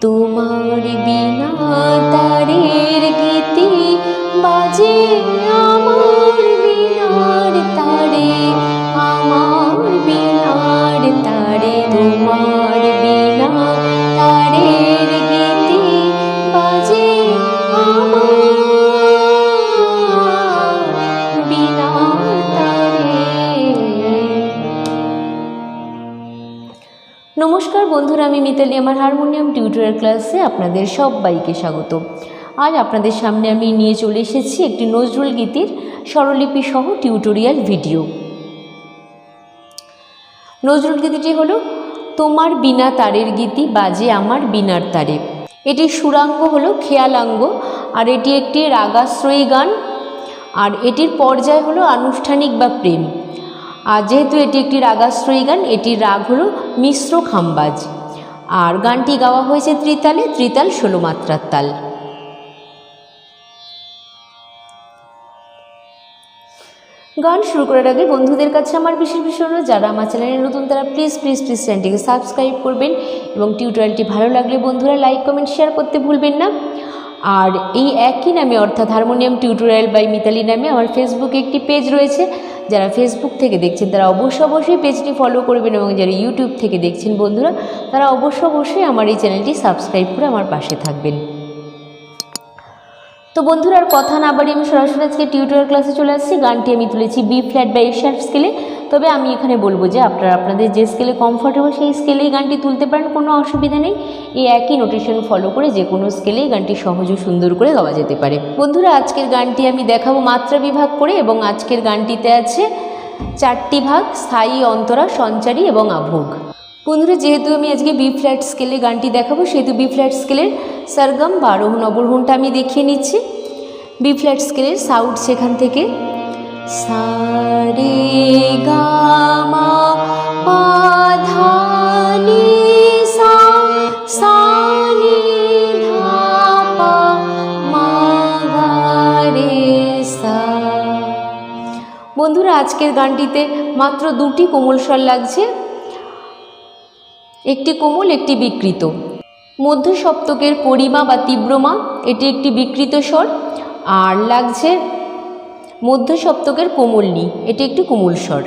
তোমার বিনা আমার harmonium tutorial ক্লাসে আপনাদের সবাইকে স্বাগত। আজ আপনাদের সামনে আমি নিয়ে চলে এসেছি একটি নজরুল গীতির স্বরলিপি সহ টিউটোরিয়াল ভিডিও। নজরুল গীতিটি হলো, তোমার বিনা তারের গীতি বাজে আমার বিনার তারে। এটির সুরাঙ্গ হলো, খেয়ালাঙ্গ, আর এটি একটি রাগাশ্রয়ী গান, আর এটির পর্যায় হলো আনুষ্ঠানিক বা প্রেম। আর যেহেতু এটি একটি রাগাশ্রয়ী গান, এটির রাগ হলো মিশ্র খাম্বাজ। আর গানটি গাওয়া হয়েছে ত্রিতালে, ত্রিতাল ষোলো মাত্রার তাল। গান শুরু করার আগে বন্ধুদের কাছে আমার বিশেষ বিষয় যারা আমার চ্যানেলে নতুন তারা প্লিজ প্লিজ প্লিজ চ্যানেলটিকে সাবস্ক্রাইব করবেন এবং টিউটোরিয়ালটি ভালো লাগলে বন্ধুরা লাইক কমেন্ট শেয়ার করতে ভুলবেন না। আর এই একই নামে অর্থাৎ হারমোনিয়াম টিউটোরিয়াল বাই মিতালি নামে আমার ফেসবুকে একটি পেজ রয়েছে। যারা ফেসবুক থেকে দেখছেন, তারা অবশ্যই অবশ্যই পেজটি ফলো করবেন এবং যারা ইউটিউব থেকে দেখছেন বন্ধুরা, তারা অবশ্য অবশ্যই আমার এই চ্যানেলটি সাবস্ক্রাইব করে আমার পাশে থাকবেন। তো বন্ধুরা, আর কথা না বাড়ি আমি সরাসরি আজকে টিউটোরিয়াল ক্লাসে চলে আসছি। গানটি আমি তুলেছি বি ফ্ল্যাট বা এ শার্প স্কেলে তবে আমি এখানে বলব যে আপনারা, আপনাদের যে স্কেলে কমফোর্টেবল সেই স্কেলেই গানটি তুলতে পারেন, কোনো অসুবিধা নেই। এই একই নোটেশন ফলো করে যে কোনো স্কেলেই গানটি সহজ ও সুন্দর করে গাওয়া যেতে পারে। বন্ধুরা, আজকের গানটি আমি দেখাবো মাত্রা বিভাগ করে, এবং আজকের গানটিতে আছে চারটি ভাগ, স্থায়ী, অন্তরা, সঞ্চারী এবং আভোগ। বন্ধুরা, যেহেতু আমি আজকে বি ফ্ল্যাট স্কেলে গানটি দেখাবো, সেহেতু বি ফ্ল্যাট স্কেলের সরগম বা আরোহণ আমি দেখিয়ে নিচ্ছি। বি ফ্ল্যাট স্কেলের সাউট সেখান থেকে। সারে গামা বন্ধুরা, আজকের গানটিতে মাত্র দুটি কোমল স্বর লাগছে। একটি কোমল, একটি বিকৃত। মধ্য সপ্তকের করিমা বা তীব্রমা এটি একটি বিকৃত স্বর। আর লাগছে মধ্য সপ্তকের কোমলনি এটি একটি কোমল স্বর।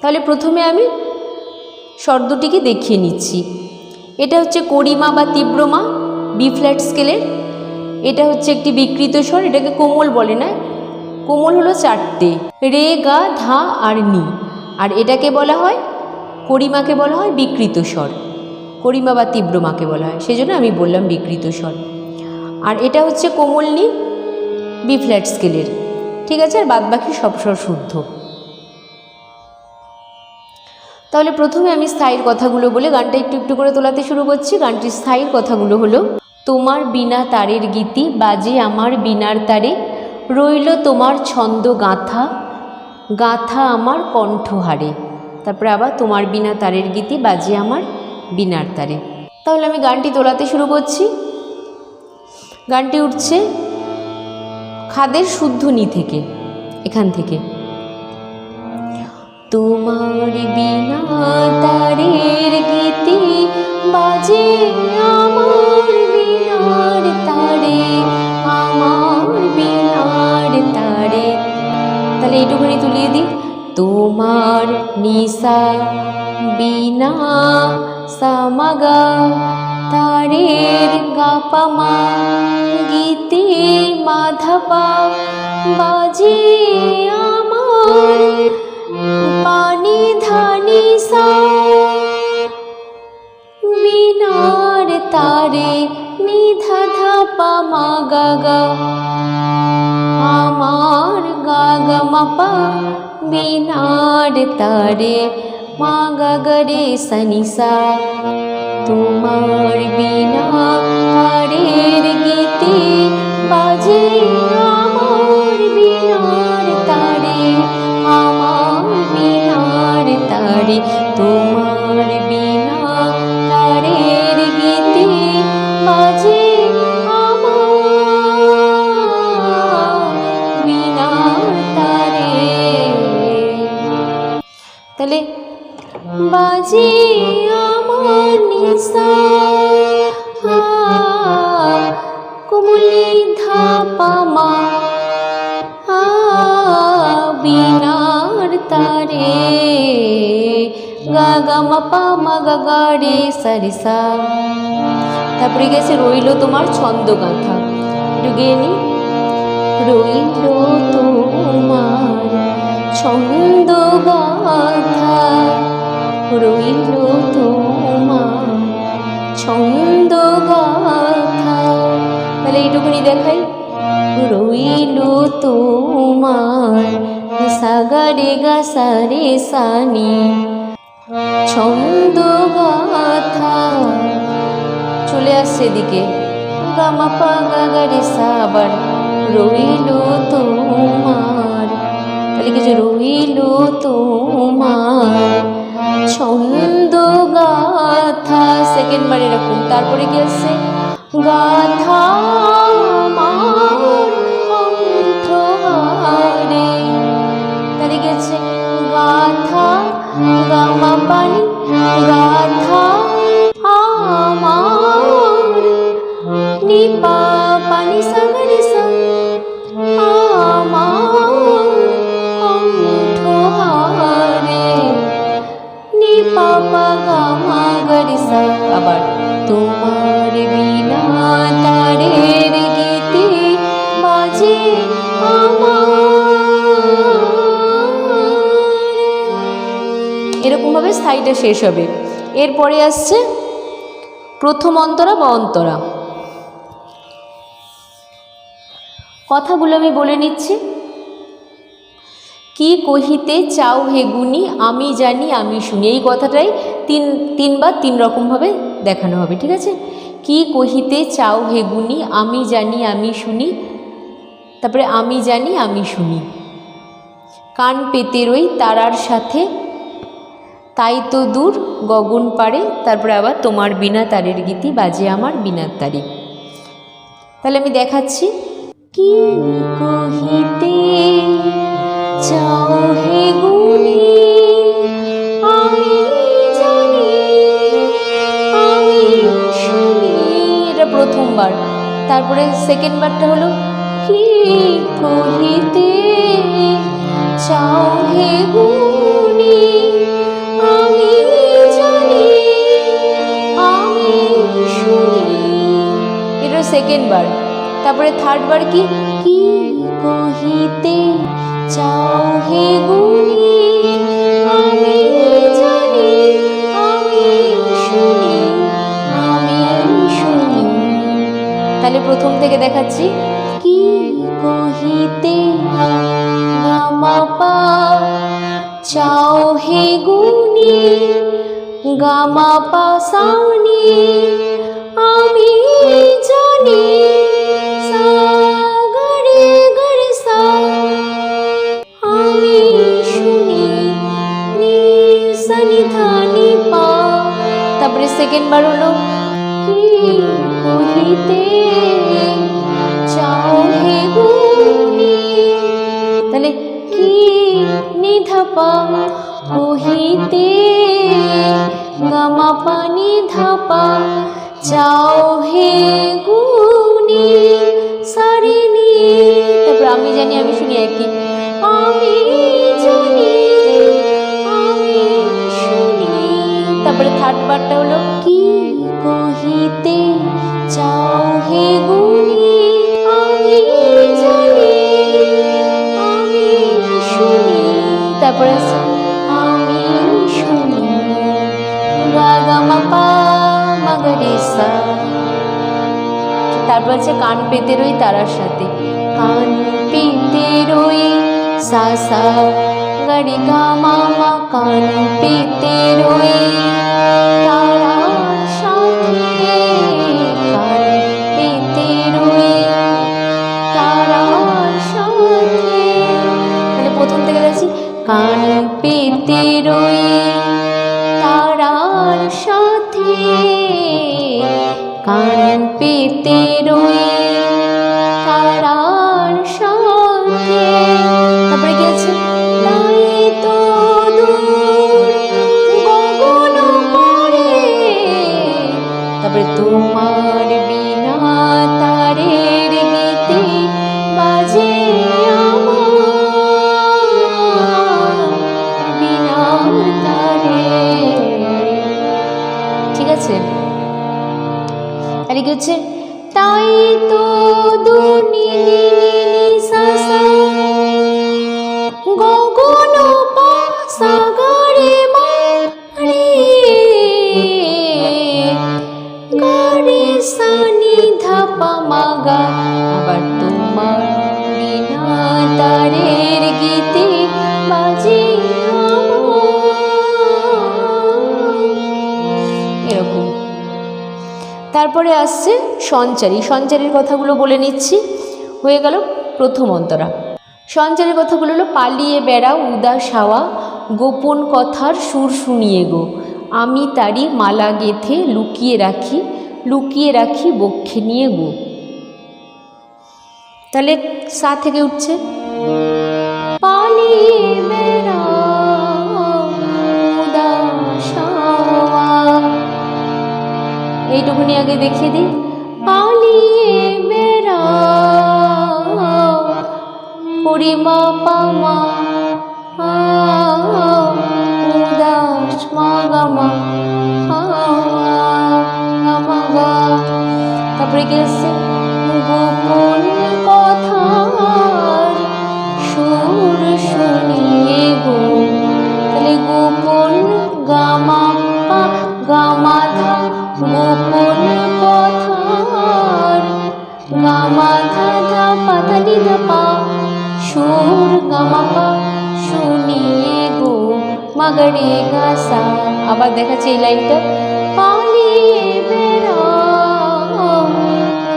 তাহলে প্রথমে আমি স্বর দুটিকে দেখিয়ে নিচ্ছি। এটা হচ্ছে করিমা বা তীব্রমা বি ফ্ল্যাট স্কেলের এটা হচ্ছে একটি বিকৃত স্বর, এটাকে কোমল বলে না। কোমল হলো চারটে, রে, গা, ধা আর নি। আর এটাকে বলা হয় করিমাকে বলা হয় বিকৃত স্বর। করিমা বা তীব্রমাকে বলা হয়। সেই জন্য আমি বললাম বিকৃত স্বর। আর এটা হচ্ছে কোমলনি বি ফ্ল্যাট স্কেলের। ঠিক আছে? আর বাদ বাকি সব স্বর শুদ্ধ। তাহলে প্রথমে আমি স্থায়ীর কথাগুলো বলে গানটা একটু একটু করে তোলাতে শুরু করছি। গানটির স্থায়ীর কথাগুলো হলো, তোমার বিনা তারের গীতি বাজে আমার বিনার তারে। রইল তোমার ছন্দ গাঁথা গাঁথা আমার কণ্ঠহারে তারপরে আবার তোমার বিনা তারের গীতি বাজে আমার বিনার তারে। তাহলে আমি গানটি তোলাতে শুরু করছি। গানটি উঠছে খাদের শুদ্ধ নি থেকে, এখান থেকে। তোমার বিনা তারের গীতি বাজে আমার বিনার তারে, আমার বিনার তারে। তাহলে এইটুকুনি তুলিয়ে দিই। তোমার নিশা বিনা সামাগা, তারের গাপামা গীতি মাধাপা, বাজে আমার পানি ধানি সা। বিনার তারে নিধা ধাপা মা গাগা আমার গাগা মাপা बीनाड तरे मा गरे सनिसा तर् बीना কুলি ধাপা মা তারে গা গা মা পা মা গা গা রে সারি তারপরে গেছে, রইল তোমার ছন্দ গাঁথা একটু নি। রইল তোমার ছন্দ গাথা রইল তোমার ছন্দ গাথা তাহলে এইটুকুনি দেখাই। রইল তোমার সাগারে গা সারে সানি, ছন্দ গাথা। চলে আসছে এদিকে, গামা পা গা গা রে সা আবার রইল তোমার, তাহলে কিছু রইল তোমার, ছন্দ গাথা। সেকেন্ড বার এরকম, তারপরে কি আসছে? গাথা আমার শেষ হবে। এরপরে আসছে প্রথম অন্তরা বা অন্তরা। কথাগুলো আমি বলে নিচ্ছি। কি কহিতে চাও হে গুণী, আমি জানি, আমি শুনি। এই কথাটাই তিন, তিনবার তিন রকমভাবে দেখানো হবে, ঠিক আছে? কি কহিতে চাও হে গুণী, আমি জানি, আমি শুনি। তারপরে আমি জানি, আমি শুনি। কান পেতে রই তারার সাথে তাই তো দূর, গগন পারে তারপরে আবার তোমার বিনা তারের গীতি বাজে আমার বিনার তারি। তাহলে আমি দেখাচ্ছি। কি কহিতে এটা প্রথমবার। তারপরে সেকেন্ড বারটা হলো, কি কহিতে চাও হে সেকেন্ড বার তারপরে থার্ড বার কি? কি কহিতে চাও হে আমি তাহলে প্রথম থেকে দেখাচ্ছি। কি কহিতে গামা পা চাও হে গুণী? গামা পা আমি তারপরে সেকেন্ড বার হলো চাও হে তাহলে কি নিধাপা কহিতে গামা পানি ধাপা চাও হে গুণী? সারিনি তারপর আমি জানি, আমি শুনি একই। আমি জানি, আমি শুনি। তারপরে থার্ড পার্টটা হলো, কি কহিতে চাও হে গুণী? আমি জানি, আমি শুনি। তারপরে তারপর আছে কান পেতে রই তারার সাথে। কান পেতে রই, সা সা, গাড়ি, গা, মা মা, কান পেতে রই তারার কি তাই তো তারপরে আসছে সঞ্চারী। সঞ্চারীর কথাগুলো বলে নিচ্ছি। হয়ে গেল প্রথম অন্তরা। সঞ্চারীর কথাগুলো হলো, পালিয়ে বেড়াও উদাস হাওয়া গোপন কথার সুর শুনিয়ে গো। আমি তারি মালা গেথে লুকিয়ে রাখি লুকিয়ে রাখি বক্ষে নিয়ে গো। তাহলে সা থেকে উঠছে। পালিয়ে বেড়াও এইটুকুনি আগে দেখিয়ে দিই। পালিয়ে বেড়াও পরিমা পামা, উদাস মাগামা গামা তারপরে আসছে গোপন কথার সুর শুনিয়ে গো তাহলে গোপন গামা গামা কথার গামা ধা ধা পা নি ধা পা সুর গামা পা, শুনিয়ে গো মাগরে গাসা। আবার দেখাচ্ছে এই লাইনটা। পালিয়ে বেড়াও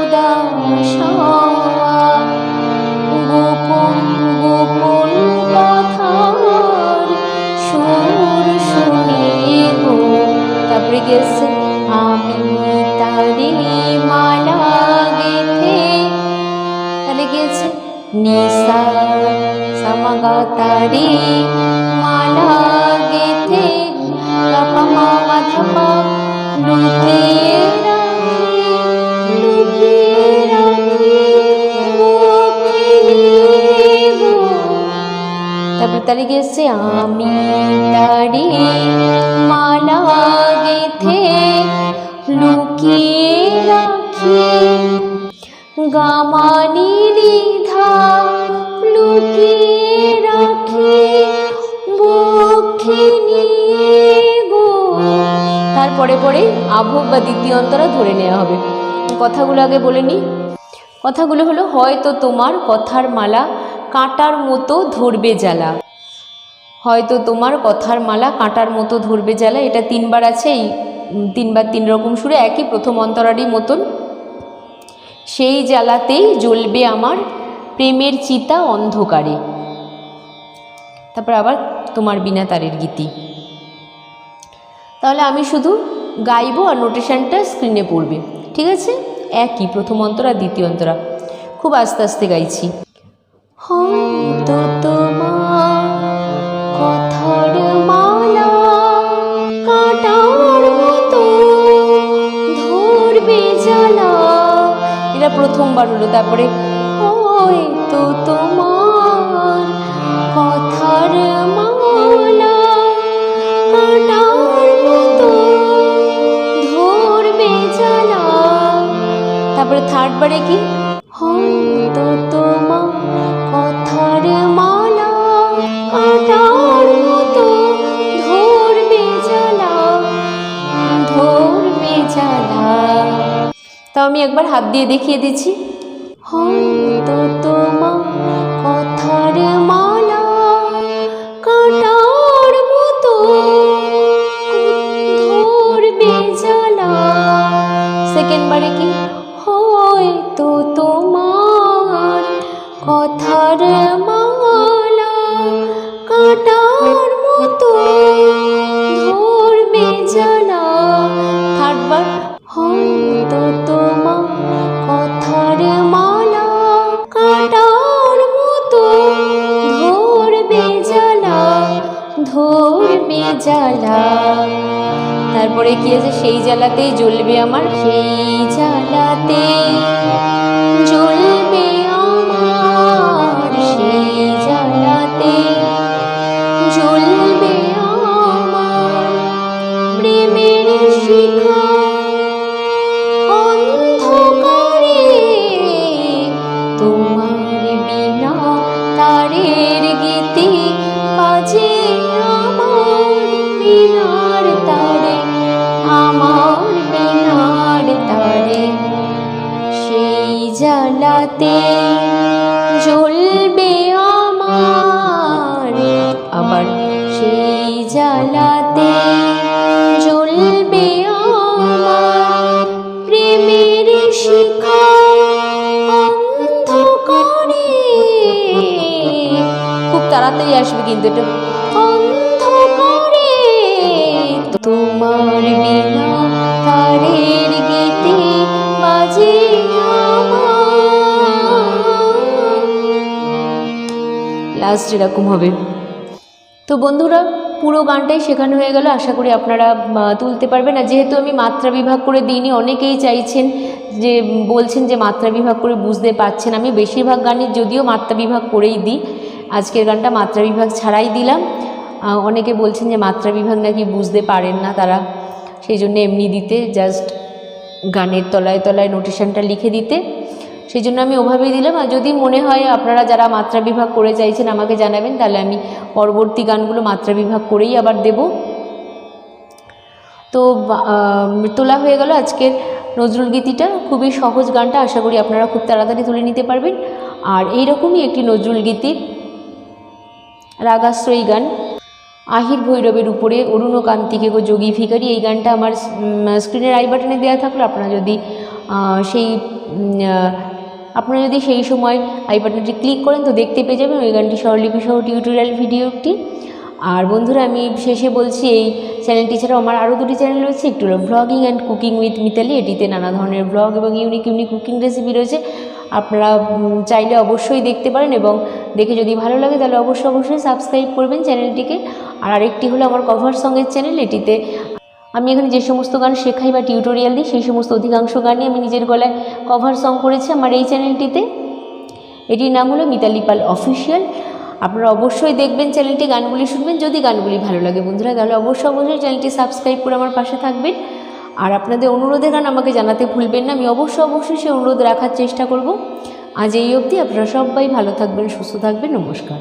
উদাস হওয়া তাহলে গিয়েছে। নিসা সামাগা তারি মালা গেথে, লাপা মামা ধাপা লুকিয়ে রাখি, তারপর তাহলে গেছে আমি তারি মালা গেথে, লুকিয়ে রাখি, গামানি তারপরে পরে আভোগ বা দ্বিতীয় অন্তরা ধরে নেওয়া হবে। কথাগুলো আগে বলে নিই কথাগুলো হলো, হয়তো তোমার কথার মালা কাঁটার মতো ধরবে জ্বালা। হয়তো তোমার কথার মালা কাঁটার মতো ধরবে জ্বালা। এটা তিনবার আছে, এই তিনবার তিন রকম সুরে একই প্রথম অন্তরারই মতন। সেই জ্বালাতেই জ্বলবে আমার প্রেমের চিতা অন্ধকারে। তারপর আবার তোমার বিনা তারের গীতি। তাহলে আমি শুধু গাইবো আর নোটেশানটা স্ক্রিনে পড়বে, ঠিক আছে? একই, প্রথম অন্তরা, দ্বিতীয় অন্তরা। খুব আস্তে আস্তে গাইছি। ধরবে এটা প্রথমবার হলো, তারপরে হয়তো তোমার তারপরে থার্ড বারে কি? তোমার কথার মালা আমি একবার হাত দিয়ে দেখিয়ে দিচ্ছি। কথার মালা কাটার মতো ধরবে জ্বালা থার্ড বার হয়তো তোমার কথার মালা কাটার মতো ধরবে জ্বালা ধরবে জ্বালা তারপরে কি আছে? সেই জ্বালাতেই জ্বলবে আমার, সেই জ্বালাতে জ্বালাতে জ্বলবে আমার প্রেমের শিখা অন্ধকারে। খুব তাড়াতাড়ি আসবে কিন্তু এটা তোমার বিনা তারের গীতে বাজে লাস্ট এরকম হবে। তো বন্ধুরা পুরো গানটাই শেখানো হয়ে গেল। আশা করি আপনারা তুলতে পারবেন। আর যেহেতু আমি মাত্রা বিভাগ করে দিইনি, অনেকেই চাইছেন যে, বলছেন যে মাত্রা বিভাগ করে বুঝতে পারছেন। আমি বেশিরভাগ গানই যদিও মাত্রা বিভাগ করেই দিই। আজকের গানটা মাত্রা বিভাগ ছাড়াই দিলাম। অনেকে বলছেন যে মাত্রা বিভাগ নাকি বুঝতে পারেন না তারা। সেই জন্য এমনি দিতে, জাস্ট গানের তলায় তলায় নোটেশনটা লিখে দিতে। সেই জন্য আমি ওভাবেই দিলাম। আর যদি মনে হয় আপনারা যারা মাত্রা বিভাগ করে চাইছেন আমাকে জানাবেন, তাহলে আমি পরবর্তী গানগুলো মাত্রা বিভাগ করেই আবার দেব। তো তোলা হয়ে গেল আজকের নজরুল গীতিটা। খুবই সহজ গানটা, আশা করি আপনারা খুব তাড়াতাড়ি তুলে নিতে পারবেন। আর এইরকমই একটি নজরুল গীতি রাগাশ্রয়ী গান, আহির ভৈরবের উপরে অরুণ কান্তিকে গো যোগী ভিখারি। এই গানটা আমার স্ক্রিনের আই বাটনে দেওয়া থাকল। আপনারা যদি সেই আপনারা যদি সেই সময় আই বাটনটি ক্লিক করেন, তো দেখতে পেয়ে যাবেন ওই গানটি স্বরলিপি সহ টিউটোরিয়াল ভিডিওটি আর বন্ধুরা, আমি শেষে বলছি, এই চ্যানেলটি ছাড়াও আমার আরও দুটি চ্যানেল রয়েছে, একটু হলো blogging and cooking with Mitali এটিতে নানা ধরনের ব্লগ এবং ইউনিক ইউনিক কুকিং রেসিপি রয়েছে। আপনারা চাইলে অবশ্যই দেখতে পারেন এবং দেখে যদি ভালো লাগে, তাহলে অবশ্যই অবশ্যই সাবস্ক্রাইব করবেন চ্যানেলটিকে আর আরেকটি হলো আমার কভার সঙ্গের চ্যানেল এটিতে আমি এখানে যে সমস্ত গান শেখাই বা টিউটোরিয়াল দিই, সেই সমস্ত অধিকাংশ গানই আমি নিজের গলায় কভার সং করেছি আমার এই চ্যানেলটিতে এটির নাম হলো মিতালি পাল অফিসিয়াল আপনারা অবশ্যই দেখবেন চ্যানেলটি গানগুলি শুনবেন যদি গানগুলি ভালো লাগে। বন্ধুরা, তাহলে অবশ্যই অবশ্যই চ্যানেলটি সাবস্ক্রাইব করে আমার পাশে থাকবেন। আর আপনাদের অনুরোধের গান আমাকে জানাতে ভুলবেন না, আমি অবশ্যই অবশ্যই সেই অনুরোধ রাখার চেষ্টা করব। আজ এই অবধি, আপনারা সবাই ভালো থাকবেন, সুস্থ থাকবেন, নমস্কার।